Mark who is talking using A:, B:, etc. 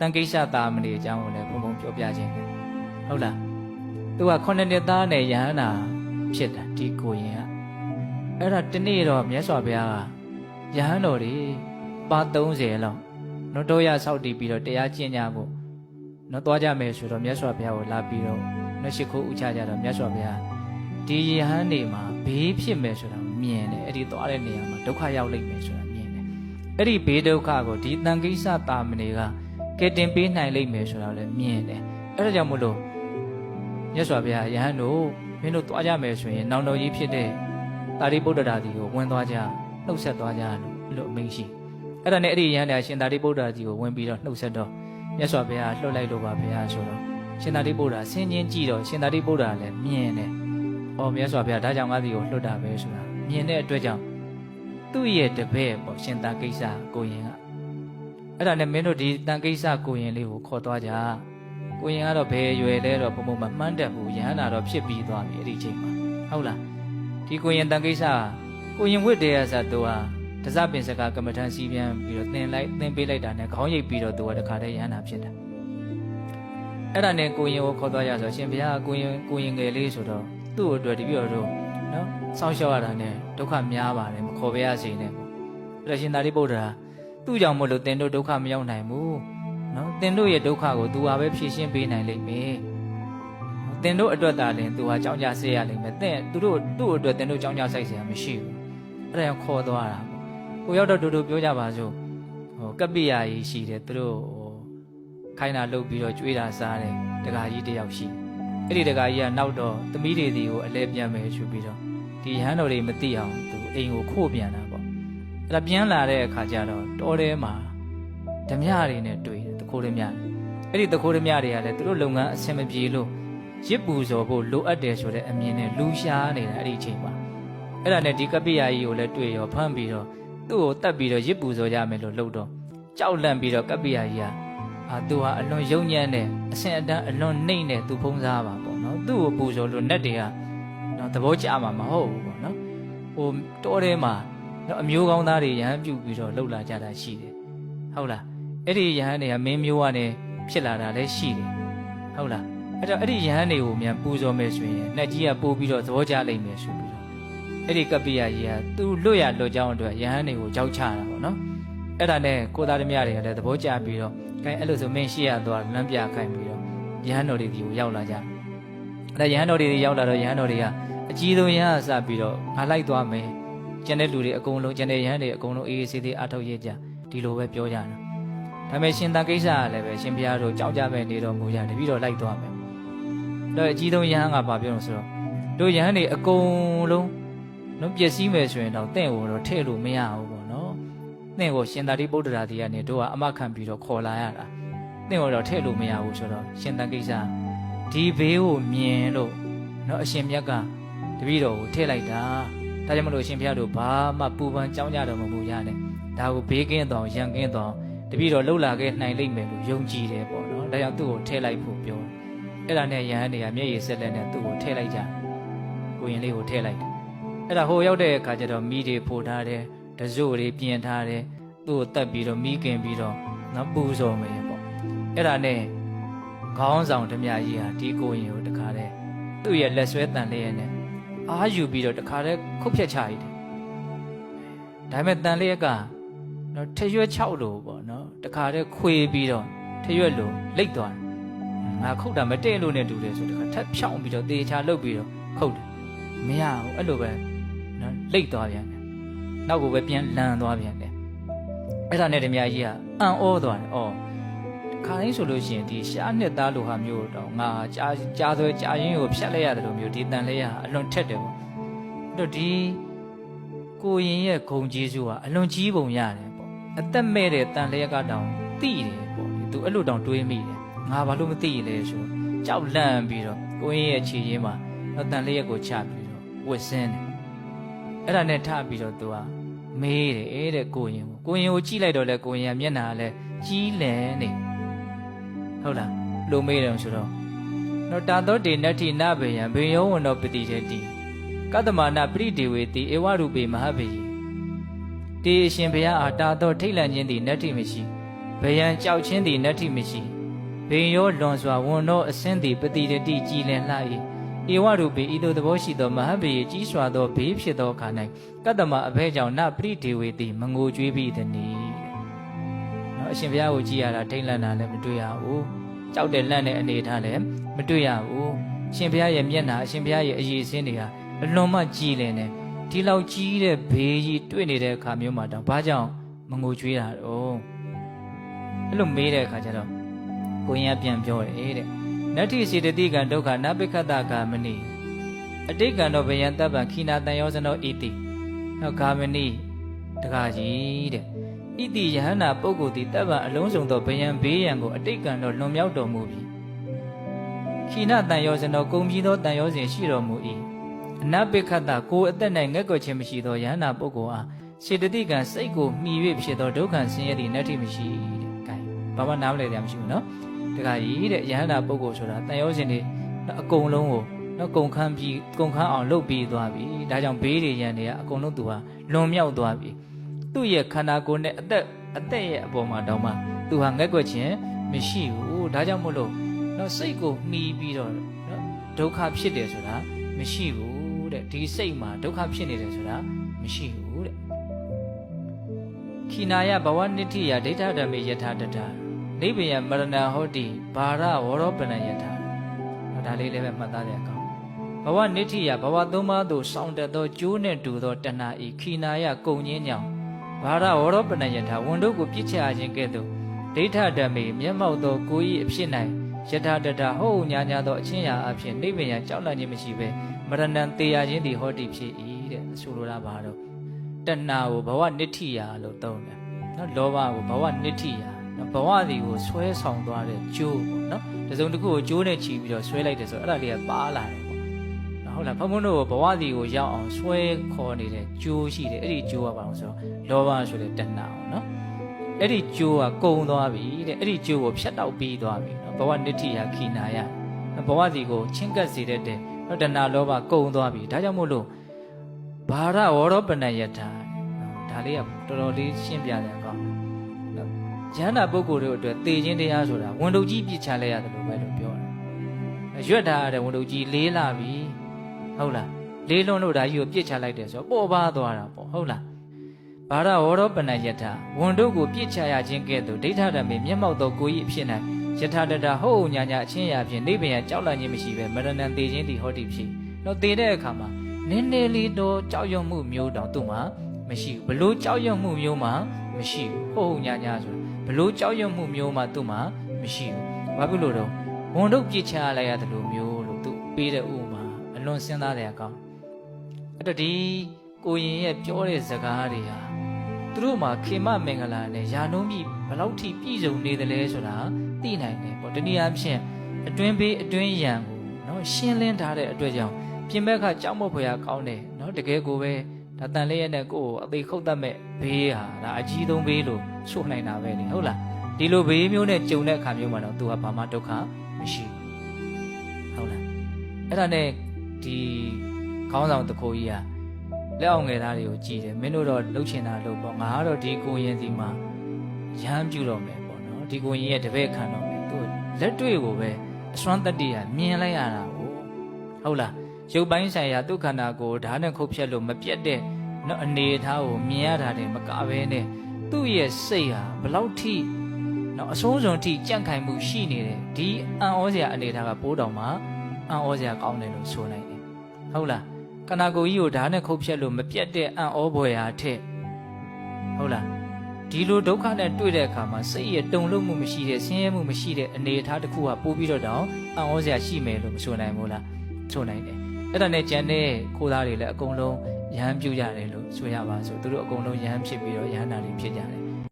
A: တန်ကိစ္စသားမဏေအကြောင်းကိုလည်းဘုံဘုံပြောပြခြင်းတယ်ဟုတ်လားသူကခုနှစ်နှစ်သားနဲ့ယဟန္တာဖြစ်တာဒီကိုရင်ကအဲ့ဒါတနေ့တော့မြတ်စွာဘုရားကယဟန်တော်တွေပါ30လောက်နော်တော့ရဆောက်တည်ပြီးတော့တရားကျင့်ကြဖို့နော်သွားကြမယ်ဆိုတော့မြတ်စွာဘုရားကိုလာပြီးတော့နော်ရှိခိုးဥချကြတော့မြတ်စွာဘုရားဒီယဟန်နေမှာဘေးဖြစ်မယ်ဆိုတာမြင်တယ်အဲ့ဒီသွားတဲ့နေရာမှာဒုက္ခရောက်လိမ့်မယ်ဆိုတာမြင်တယ်အဲ့ဒီဘေးဒုက္ခကိုဒီတန်ကိစ္စတာမဏေက ကဲတင်ပေးနိုင်လိမ့်မယ်ဆိုတာလည်းမြင်တယ်အဲ့ဒါကြောင့်မို့လို့မြတ်စွာဘုရားယဟန်တို့မင်းတို့သွားကြမယ်ဆိုရင်နောင်တော်ကြီးဖြစ်တဲ့တာရိပုတ္တရာကြီးကိုဝင်သွားကြနှုတ်ဆက်သွားကြလို့အမိန့်ရှိအဲ့ဒါနဲ့အဲ့ဒီယဟန်တရားရှင်တာရိပုတ္တရာကြီးကိုဝင်ပြီးတော့နှုတ်ဆက်တော့မြတ်စွာဘုရားလှုပ်လိုက်လို့ပါဘုရားဆိုတော့ရှင်သာရိပုတ္တရာဆင်းချင်းကြည့်တော့ရှင်သာရိပုတ္တရာလည်းမြင်တယ်။အော်မြတ်စွာဘုရားဒါကြောင့်ငါးစီကိုလှုပ်တာပဲဆိုတာမြင်တဲ့အတွက်ကြောင့်သူ့ရဲ့တပည့်ပေါ့ရှင်သာကိစ္စကိုရင်က အဲ့ဒါနဲ့မင်းတို့ဒီတန်ကိစ္စကိုရင်လေးကိုခေါ်သွားကြ။ကိုရင်ကတော့ဘယ်ရွယ်လဲတော့ဘုံဘုံမမှန်းတတ်ဘူးယဟန္တာတော့ဖြစ်ပြီးသွားပြီအဲ့ဒီချိန်မှာဟုတ်လားဒီကိုရင်တန်ကိစ္စကိုရင်ဝိတ္တရဇတ်တို့ဟာတစပင်စကားကမ္မထန်စီးပြန်ပြီးတော့သင်လိုက်သင်ပေးလိုက်တာနဲ့ခေါင်းရိပ်ပြီးတော့သူကတခါတည်းရဟန္တာဖြစ်တယ်အဲ့ဒါနဲ့ကိုရင်ကိုခေါ်သွားရဆိုရှင်ဘုရားကိုရင်ကိုရင်ငယ်လေးဆိုတော့သူ့အတွက်တပြည့်တော့နော်စောင့်ရှောက်ရတာနဲ့ဒုက္ခများပါတယ်မခေါ်ပြရစေနဲ့ပေါ့အဲ့တော့ရှင်သာရိပုတ္တရာ သူ့ကြောင့်မို့လို့တင်တို့ဒုက္ခမရောက်နိုင်ဘူးနော်တင်တို့ရဲ့ဒုက္ခကိုသူဟာပဲဖြေရှင်းပေးနိုင်လိမ့်မယ်တင်တို့အတွက်သာလင်သူဟာကြောင်းကြဆဲရလိမ့်မယ်တဲ့သူတို့သူ့အတွက်တင်တို့ကြောင်းကြဆိုင်ဆရာမရှိဘူးအဲ့ဒါကြောင့်ခေါ်သွားတာကိုရောက်တော့ဒူဒူပြောကြပါစို့ဟိုကပ္ပိယာကြီးရှိတယ်သူတို့ဟိုခိုင်းတာလှုပ်ပြီးတော့ကြွေးတာစားတယ်တကာကြီးတယောက်ရှိအဲ့ဒီတကာကြီးကနောက်တော့သမီးတွေဒီကိုအလဲပြန်မယ်ယူပြီးတော့ဒီရဟန်းတော်တွေမသိအောင်သူအိမ်ကိုခို့ပြန်တာ အဲ့ဒါပြန်လာတဲ့အခါကျတော့တောထဲမှာဓမြတွေနဲ့တွေ့တယ်တခိုးဓမြအဲ့ဒီတခိုးဓမြတွေကလည်းသူတို့လုပ်ငန်းအဆင်မပြေလို့ရစ်ပူဇော်ဖို့လိုအပ်တယ်ဆိုတဲ့အမြင်နဲ့လူရှားနေတာအဲ့ဒီအချိန်မှာအဲ့ဒါနဲ့ဒီကပ္ပိယာကြီးကိုလည်းတွေ့ရောဖမ်းပြီးတော့သူ့ကိုတတ်ပြီးတော့ရစ်ပူဇော်ရမယ်လို့လှုပ်တော့ကြောက်လန့်ပြီးတော့ကပ္ပိယာကြီးကအာသူဟာအလွန်ယုံညံ့တဲ့အဆင်အတန်းအလွန်နှိမ့်တဲ့သူဖုံးစားပါပေါ့နော်သူ့ကိုပူဇော်လို့နတ်တွေကနော်သဘောကျမှာမဟုတ်ဘူးပေါ့နော်ဟိုတောထဲမှာ နော်အမျိုးကောင်းသားတွေရဟန်းပြုတ်ပြီးတော့လှုပ်လာကြတာရှိတယ်ဟုတ်လားအဲ့ဒီယဟန်တွေကမင်းမျိုးကနေဖြစ်လာတာလည်းရှိတယ်ဟုတ်လားအဲ့တော့အဲ့ဒီယဟန်တွေကိုမြန်ပူဇော်မယ်ဆိုရင်နှက်ကြီးကပို့ပြီးတော့သဘောကျလိမ့်မယ်ဆိုပြီးတော့အဲ့ဒီကပ္ပိယကြီးကသူလွတ်ရလွတ်ကြောင်းအတွက်ယဟန်တွေကိုကြောက်ချတာပေါ့နော်အဲ့ဒါနဲ့ကိုသားသမီးတွေကလည်းသဘောကျပြီးတော့အဲအဲ့လိုဆိုမင်းရှိရသွားလမ်းပြခိုင်းပြီးတော့ယဟန်တော်တွေဒီကိုရောက်လာကြအဲ့ဒါယဟန်တော်တွေရောက်လာတော့ယဟန်တော်တွေကအကြီးဆုံးယဟန်စပြီးတော့ငါလိုက်သွားမယ် ကျန်တဲ့လူတွေအကုန်လုံးကျန်တဲ့ယဟန်တွေအကုန်လုံးအေးအေးဆေးဆေးအထောက်ရကြဒီလိုပဲပြောကြတာဒါပေမဲ့ရှင်သာကိစ္စကလည်းပဲရှင်ဘုရားတို့ကြောက်ကြမဲ့နေတော်မူရတယ်ပြီးတော့လိုက်သွားမယ်တော့အကြီးဆုံးယဟန်ကဘာပြောလို့ဆိုတော့တို့ယဟန်တွေအကုန်လုံးလုံးပျက်စီးမယ်ဆိုရင်တော့တင့်ကိုတော့ထည့်လို့မရဘူးပေါ့နော်တင့်ကိုရှင်သာတိပုတ္တရာတီကနေတို့ကအမခံပြီးတော့ခေါ်လာရတာတင့်ကိုတော့ထည့်လို့မရဘူးဆိုတော့ရှင်သာကိစ္စဒီဘေးကိုမြင်လို့နော်အရှင်မြတ်ကတပည့်တော်ကိုထည့်လိုက်တာ ဒါကြောင့်မလို့အရှင်ဘုရားတို့ဘာမှပူပန်ကြောင်းကြတော်မမူရနဲ့ဒါကိုဘေးကင်းတော်ရန်ကင်းတော်တပည့်တော်လှုပ်လာခဲ့နိုင်လိမ့်မယ်လို့ယုံကြည်တယ်ပေါ့နော်ဒါကြောင့်သူ့ကိုထည့်လိုက်ဖို့ပြောတယ်အဲ့ဒါနဲ့ယဟန်တွေကမျက်ရည်ဆက်လက်နဲ့သူ့ကိုထည့်လိုက်ကြတယ်ကိုရင်လေးကိုထည့်လိုက်တယ်အဲ့ဒါဟိုရောက်တဲ့အခါကျတော့မိတွေဖိုထားတယ်တစို့တွေပြင်ထားတယ်သူ့ကိုတက်ပြီးတော့မိခင်ပြီးတော့နော်ပူဇော်မယ်ပေါ့အဲ့ဒါနဲ့ခေါင်းဆောင်ဓမြကြီးဟာဒီကိုရင်ကိုတခါတည်းသူ့ရဲ့လက်ဆွဲတန်လေးရဲ့နဲ့ အာယူပြီးတော့တခါတည်းခုတ်ဖြတ်ချရည်တယ်ဒါပေမဲ့တန်လေးကနော်ထရွက်6လို့ပေါ့နော်တခါတည်းခွေပြီးတော့ထရွက်လို့လိတ်သွားတယ်ငါခုတ်တာမတည့်လို့နဲ့တူတယ်ဆိုတခါထပ်ဖြောင်းပြီးတော့တေချာလုတ်ပြီးတော့ခုတ်တယ်မရဘူးအဲ့လိုပဲနော်လိတ်သွားပြန်တယ်နောက်ကိုပဲပြန်လန်သွားပြန်တယ်အဲ့ဒါနဲ့ဓမြကြီးကအံ့ဩသွားတယ်အော် ခါတိုင်းဆိုလို့ရှိရင်ဒီရှားနှစ်သားလိုဟာမျိုးတော့ငါကြားကြားသွဲကြားရင်းကိုဖြတ်လိုက်ရတယ်လို့မျိုးဒီတန်လေးကအလွန်ထက်တယ်ပေါ့အဲ့တော့ဒီကိုရင်ရဲ့ဂုံကျေးဇူးကအလွန်ကြီးပုံရတယ်ပေါ့အသက်မဲ့တဲ့တန်လေးကတောင်တိတယ်ပေါ့ဒီသူအဲ့လိုတောင်တွေးမိတယ်ငါဘာလို့မသိလဲဆိုကြောက်လန့်ပြီးတော့ကိုရင်ရဲ့ခြေရင်းမှာတော့တန်လေးကိုချပြီးတော့ဝစ်စင်းတယ်အဲ့ဒါနဲ့ထပြီးတော့သူကမေးတယ်အဲ့တဲ့ကိုရင်ကိုကိုရင်ကိုကြည့်လိုက်တော့လဲကိုရင်ကမျက်နှာကလည်းကြီးလည်နေ ဟုတ်လားလိုမေးတယ်ဆိုတော့နော်တာသောတေနတ္ထိနဘေယံဘေယောဝန္တောပတိတေတိကတ္တမနာပရိဒေဝေတိဧဝရူပေမဟာဘေယီတေအရှင်ဘုရားအားတာသောထိတ်လန့်ခြင်းသည်နတ္ထိမရှိဘယံကြောက်ချင်းသည်နတ္ထိမရှိဘိယောလွန်စွာဝန်သောအစင်းသည်ပတိရတိကြည်လင်လှ၏ဧဝရူပိဤသို့သဘောရှိသောမဟဗေကြီးစွာသောဘေးဖြစ်သောအခါ၌ကတ္တမအဘဲကြောင့်နပရိဒေဝေသည်မငိုကြွေးပြီးသည်နီနော် အရှင်ဘုရားကိုကြည်ရတာထိတ်လန့်တာလည်းမတွေ့ရဘူးကြောက်တဲ့လန့်တဲ့အနေထားလည်းမတွေ့ရဘူးအရှင်ဘုရားရဲ့မျက်နှာအရှင်ဘုရားရဲ့အရေးအစင်းတွေဟာအလွန်မှကြည်လင်တယ်ဒီလောက်ကြီးတဲ့ဘေးကြီးတွေ့နေတဲ့အခါမျိုးမှာတော့ဘာကြောင့်မငိုကြွေးတာတော့အဲ့လိုမေးတဲ့အခါကျတော့ကိုရင်ကပြန်ပြောတယ်တဲ့နတ္ထိစေတတိကံဒုက္ခနပိခတဂာမနိအတိတ်ကံတော့ဘယံတပ္ပံခိနာတန်ယောဇနောဣတိနောက်ဂာမနိတခါကြီးတဲ့ ဣတိယဟနာပုဂ္ဂိုလ်သည်တပ္ပံအလုံးစုံသောဘယံဘေးရန်ကိုအတိတ်ကံတော့လွန်မြောက်တော်မူပြီခိနာတန်ယောဇနောကုံပြီးသောတန်ယောဇဉ်ရှိတော်မူ၏အနပိခတကိုယ်အသက်၌ငက်ကွယ်ခြင်းမရှိသောယဟနာပုဂ္ဂိုလ်အားစေတတိကံစိတ်ကိုမှီ၍ဖြစ်သောဒုက္ခဆင်းရဲသည့်နတ္ထိမရှိတဲ့။ကဲဘာမှနားမလည်ကြမရှိဘူးနော်။တခါကြီးတဲ့ယဟန္တာပုဂ္ဂိုလ်ဆိုတာတန်ရောစင်တွေအကုန်လုံးကိုနော်ကုံခန်းပြီးကုံခန်းအောင်လုပ်ပြီးသွားပြီ။ဒါကြောင့်ဘေးတွေရန်တွေကအကုန်လုံးသူဟာလွန်မြောက်သွားပြီ။ သူ့ရဲ့ခန္ဓာကိုယ်နဲ့အသက်အသက်ရဲ့အပေါ်မှာတောင်မှသူဟာငက်ွက်ခြင်းမရှိဘူး။ဒါကြောင့်မို့လို့နော်စိတ်ကိုမှီပြီးတော့နော်ဒုက္ခဖြစ်တယ်ဆိုတာမရှိဘူးတဲ့။ဒီစိတ်မှာဒုက္ခဖြစ်နေတယ်ဆိုတာမရှိဘူးတဲ့။ခိနာယဘဝနိတိယဒိဋ္ဌဓမ္မေယထာတတနိဗ္ဗယမရဏဟောတိဘာရဝရောပဏယထာနော်ဒါလေးလည်းပဲမှတ်သားရအောင်ဘဝနိတိယဘဝသုံးပါးသို့စောင့်တတ်သောကျိုးနှင့်တူသောတဏှာဤခိနာယကုံငင်းကြောင့် ဘာရဝရောပဏယထာဝန်တို့ကိုပြစ်ချခြင်းကဲ့သို့ဒိဋ္ဌဓမ္မေမျက်မှောက်သောကိုယ်၏အဖြစ်၌ယထာတတဟောညာညာသောအချင်းရာအဖြစ်နိဗ္ဗယကြောက်လန့်ခြင်းမရှိဘဲမရဏံတေရခြင်းသည်ဟောတိဖြစ်၏တဲ့ဆိုလိုတာပါတော့တဏှာကိုဘဝနိဋ္ဌိယာလို့သုံးတယ်နော်လောဘကိုဘဝနိဋ္ဌိယာနော်ဘဝစီကိုဆွဲဆောင်သွားတဲ့ကျိုးပေါ့နော်တစုံတစ်ခုကိုကျိုးနဲ့ချီပြီးတော့ဆွဲလိုက်တယ်ဆိုတော့အဲ့ဒါလေးကပါလာတယ်ပေါ့နော် ဟုတ်လားဘုံဘုံတို့ကိုဘဝစီကိုရောက်အောင်ဆွဲခေါ်နေတဲ့ကျိုးရှိတယ်အဲ့ဒီကျိုးကဘာလို့ဆိုတော့လောဘဆိုတဲ့တဏှာပေါ့နော်အဲ့ဒီကျိုးကကုံသွားပြီတဲ့အဲ့ဒီကျိုးကိုဖြတ်တောက်ပြီးသွားပြီနော်ဘဝနိဋ္ဌိယာခိနာယနော်ဘဝစီကိုချင်းကပ်စေတဲ့တဲ့နော်တဏှာလောဘကုံသွားပြီဒါကြောင့်မို့လို့ဘာရဝရောပဏယထာဒါလေးကတော်တော်လေးရှင်းပြတယ်ကောင်းတယ်။ဉာဏ်နာပုဂ္ဂိုလ်တို့အတွက်သေခြင်းတရားဆိုတာဝန်တုပ်ကြီးပြစ်ချလိုက်ရတယ်လို့ပဲလို့ပြောတယ်။ရွတ်ထားရတဲ့ဝန်တုပ်ကြီးလေးလာပြီ ဟုတ်လားလေးလုံးလို့ဒါကြီးကိုပြစ်ချလိုက်တယ်ဆိုတော့ပေါ်ပါသွားတာပေါ့ဟုတ်လားဘာရဝရောပဏယထာဝန်တို့ကိုပြစ်ချရခြင်းကဲ့သို့ဒိဋ္ဌဓမ္မေမျက်မှောက်သောကိုယ်၏အဖြစ်၌ယထာတတဟုတ်ညာညာအချင်းရာဖြင့်နိဗ္ဗာန်ကြောက်လန့်ခြင်းမရှိပဲမရဏံသေခြင်းသည်ဟောတိဖြစ်။တော့သေတဲ့အခါမှာနည်းနည်းလေးတော့ကြောက်ရွံ့မှုမျိုးတောင်သူ့မှာမရှိဘူးဘလို့ကြောက်ရွံ့မှုမျိုးမှမရှိဘူးဟုတ်ဟုတ်ညာညာဆိုဘလို့ကြောက်ရွံ့မှုမျိုးမှသူ့မှာမရှိဘူးဘာဖြစ်လို့တော့ဝန်တို့ပြစ်ချလိုက်ရတယ်လို့မျိုးလို့သူပေးတဲ့ဥမာ အလွန်စဉ်းစားတဲ့အကောင်အဲ့တော့ဒီကိုရင်ရဲ့ပြောတဲ့စကားတွေဟာသူတို့မှာခေမမင်္ဂလာနဲ့ယာနုံးပြီးဘလောက်ထိပြည့်စုံနေတယ်လဲဆိုတာသိနိုင်တယ်ပေါ့တနည်းအားဖြင့်အတွင်းဘေးအတွင်းရန်ကိုနော်ရှင်းလင်းထားတဲ့အတွက်ကြောင့်ပြင်ဘက်ကကြောက်မွက်ဖွယ်ရကောင်းတယ်နော်တကယ်ကိုပဲဒါတန်လေးရဲ့နဲ့ကိုယ်အသေးခုတ်တတ်မဲ့ဘေးဟာဒါအကြီးဆုံးဘေးလို့ဆိုနိုင်တာပဲလေဟုတ်လားဒီလိုဘေးမျိုးနဲ့ကြုံတဲ့အခါမျိုးမှာတော့ तू ကဘာမှဒုက္ခမရှိဘူးဟုတ်လားအဲ့ဒါနဲ့ ဒီခေါင်းဆောင်တစ်ခိုးကြီးဟာလက်အောင်ငယ်သားတွေကိုကြည်တယ်မင်းတို့တော့လှုပ်ချင်တာလှုပ်ပေါ့ငါကတော့ဒီကိုရင်စီမှာရမ်းပြူတော့မယ်ပေါ့နော်ဒီကိုရင်ရဲ့တပည့်ခံတော့မယ်သူလက်တွေ့ကိုပဲအစွမ်းတတ္တိဟာမြင်လိုက်ရတာကိုဟုတ်လားရုပ်ပိုင်းဆိုင်ရာဒုက္ခနာကိုဓာတ်နဲ့ခုတ်ဖြတ်လို့မပြတ်တဲ့နော်အနေအထားကိုမြင်ရတာတည်းမကဘဲနဲ့သူ့ရဲ့စိတ်ဟာဘလောက်ထိနော်အဆုံးစွန်ထိကြန့်ခိုင်မှုရှိနေတယ်ဒီအံ့ဩစရာအနေအထားကပိုးတော်မှာ အံ့ဩစရာကောင်းတယ်လို့ဆိုနိုင်တယ်ဟုတ်လားခန္ဓာကိုယ်ကြီးကိုဓာတ်နဲ့ခုတ်ဖြတ်လို့မပြတ်တဲ့အံ့ဩဖွယ်ရာထက်ဟုတ်လားဒီလိုဒုက္ခနဲ့တွေ့တဲ့အခါမှာစိတ်ရဲ့တုန်လှုပ်မှုမရှိတဲ့ဆင်းရဲမှုမရှိတဲ့အနေအထားတစ်ခုကပိုးပြီးတော့တောင်အံ့ဩစရာရှိမယ်လို့မဆိုနိုင်ဘူးလားဆိုနိုင်တယ်အဲ့ဒါနဲ့ကြံတဲ့ခိုးသားတွေလည်းအကုန်လုံးရဟန်းပြုကြတယ်လို့ဆိုရပါဆိုသူတို့အကုန်လုံးရဟန်းဖြစ်ပြီးတော့ရဟန္တာတွေဖြစ်ကြတယ်